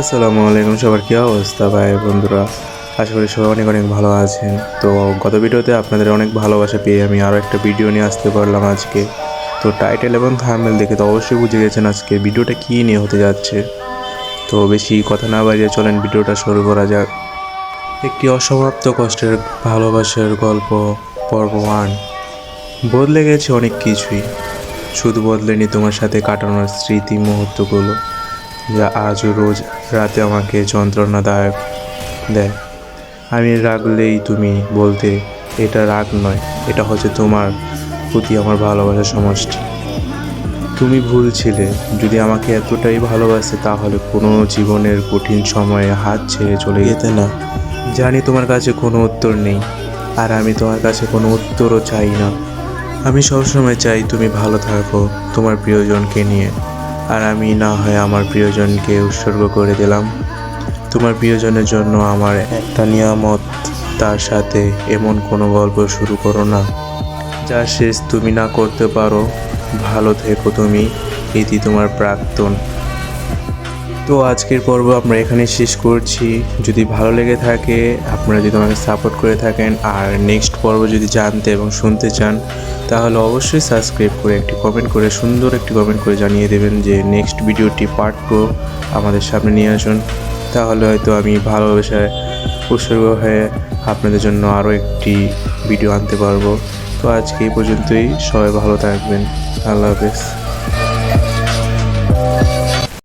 আসসালামু আলাইকুম, সবার কী অবস্থা ভাই, বন্ধুরা? আশা করি সবাই অনেক অনেক ভালো আছেন। তো গত ভিডিওতে আপনাদের অনেক ভালোবাসা পেয়ে আমি আরও একটা ভিডিও নিয়ে আসতে পারলাম আজকে। তো টাইটেল এবং থাম্বনেল দেখে তো অবশ্যই বুঝে গেছেন আজকে ভিডিওটা কী নিয়ে হতে যাচ্ছে। তো বেশি কথা না বাড়িয়ে চলেন, ভিডিওটা শুরু করা যাক। একটি অসমাপ্ত কষ্টের ভালোবাসার গল্প, পর্ব ওয়ান। বদলে গেছে অনেক কিছুই। শুধু বদলেনি তোমার সাথে কাটানোর স্মৃতি মুহূর্তগুলো। যা আজও রোজ রাতে আমাকে যন্ত্রণাদায়ক দেয়। আমি রাগলেই তুমি বলতে, এটা রাগ নয়, এটা হচ্ছে তোমার প্রতি আমার ভালোবাসার সমষ্টি। তুমি ভুল ছিলে যদি আমাকে এতটাই ভালোবাসে, তাহলে কোনো জীবনের কঠিন সময়ে হাত ছেড়ে চলে যেতে না। জানি তোমার কাছে কোনো উত্তর নেই, আর আমি তোমার কাছে কোনো উত্তরও চাই না। আমি সবসময় চাই তুমি ভালো থাকো, তোমার প্রিয়জনকে নিয়ে। আর আমি না হয় আমার প্রিয়জনকে উৎসর্গ করে দিলাম। তোমার প্রিয়জনের জন্য আমার একটা নিয়ামত, তার সাথে এমন কোনো গল্প শুরু করো না। যা শেষ তুমি না করতে পারো, ভালো থেকো তুমি, এটি তোমার প্রাক্তন। তো আজকের পর্ব আমরা এখানে শেষ করছি। যদি ভালো লেগে থাকে, আপনারা যদি আমাকে সাপোর্ট করে থাকেন, আর নেক্সট পর্ব যদি জানতে এবং শুনতে চান, তাহলে অবশ্যই সাবস্ক্রাইব করে একটি কমেন্ট করে, সুন্দর একটি কমেন্ট করে জানিয়ে দেবেন যে নেক্সট ভিডিওটি পার্ট টু আমাদের সামনে নিয়ে আসুন। তাহলে হয়তো আমি ভালোবাসায় উৎসর্গ হয়ে আপনাদের জন্য আরও একটি ভিডিও আনতে পারব। তো আজকে এই পর্যন্তই। সবাই ভালো থাকবেন। আল্লাহ হাফেজ।